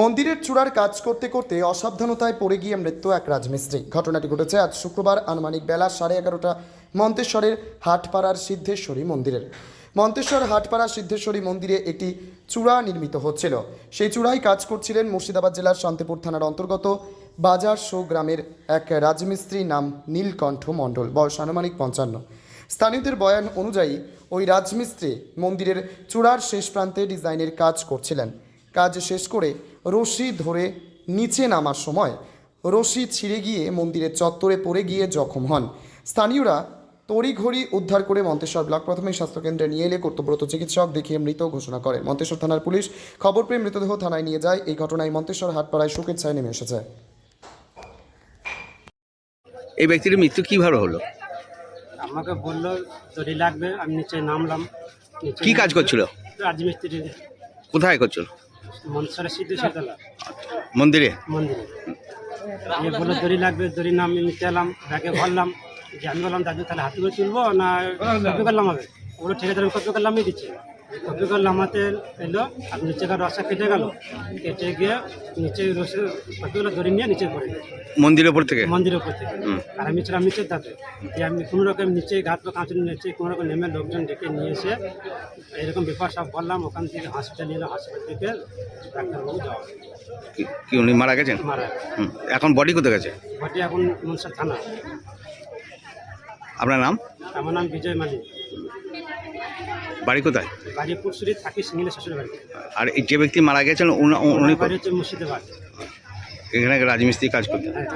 মন্দিরের চূড়ার কাজ করতে করতে অসাবধানতায় পড়ে গিয়ে মৃত্যু এক রাজমিস্ত্রি। ঘটনাটি ঘটেছে আজ শুক্রবার আনুমানিক বেলা সাড়ে এগারোটা মন্তেশ্বরের হাটপাড়ার সিদ্ধেশ্বরী মন্দিরের। মন্তেশ্বর হাটপাড়া সিদ্ধেশ্বরী মন্দিরে একটি চূড়া নির্মিত হচ্ছিল। সেই চূড়ায় কাজ করছিলেন মুর্শিদাবাদ জেলার শান্তিপুর থানার অন্তর্গত বাজার শো গ্রামের এক রাজমিস্ত্রি নাম নীলকণ্ঠ মণ্ডল। বয়স আনুমানিক পঞ্চান্ন। স্থানীয়দের বয়ান অনুযায়ী ওই রাজমিস্ত্রি মন্দিরের চূড়ার শেষ প্রান্তে ডিজাইনের কাজ করছিলেন। কাজ শেষ করে রশি ধরে নিচে নামার সময় রশি ছিঁড়ে গিয়ে মন্দিরের চত্বরে পড়ে গিয়ে জখম হন। স্থানীয়রা তড়িঘড়ি উদ্ধার করে মন্তেশ্বর ব্লক প্রাথমিক স্বাস্থ্যকেন্দ্রে নিয়ে এলে কর্তব্যরত চিকিৎসক দেখিয়ে মৃত ঘোষণা করে মন্তেশ্বর থানার পুলিশ খবর পেয়ে মৃতদেহ থানায় নিয়ে যায়। এই ঘটনায় মন্তেশ্বর হাটপাড়ায় শোকের ছায় নেমে এসেছে। এই ব্যক্তির মৃত্যু কীভাবে হলো? আমাকে বলল দড়ি লাগবে আমি নিচে নামলাম। কি কাজ করছিল? রাজমিস্ত্রি কোথায় করছিল? মনসরে সিদ্ধেশ্বরতলা মন্দিরে? মন্দিরে। এ দড়ি লাগবে দড়ি নাম নিতে এলাম ব্যাগে ভরলাম যে আমি বললাম দাদু তাহলে হাতে করে তুলবো না কপি করলাম হবে? ওগুলো ঠিক ধরে কপি করলামই দিচ্ছি। করলাম আমাতে এলো আর নিচেকার রসা কেটে গেল। কেটে গিয়ে নিচে রসে দড়ি নিয়ে নিচে পড়ে গেল। মন্দিরের উপর থেকে? মন্দিরের উপর থেকে। আর আমি ছিলাম নিচের ধাপে দিয়ে আমি কোনো রকম নিচে ঘাট বা কাঁচুর নিচে কোনো রকম নেমে লোকজন ডেকে নিয়ে এসে এরকম ব্যাপার সব বললাম। ওখান থেকে হসপিটাল নিলাম হসপিটাল থেকে ডাক্তারবাবু যাওয়া কি- কি উনি মারা গেছেন? মারা এখন বডি কোথায় গেছে? বডি এখন মনসার থানা। আপনার নাম? আমার নাম বিজয় মালিক। বাড়ি কোথায়? বাড়ি পুরসুরি থাকি সিঙ্গিলে শ্বশুর বাড়ি। আর এই যে ব্যক্তি মারা গেছেন উনি- উনি বাড়ি হচ্ছে মুর্শিদাবাদ। এখানে রাজমিস্ত্রি কাজ করতেন। হ্যাঁ,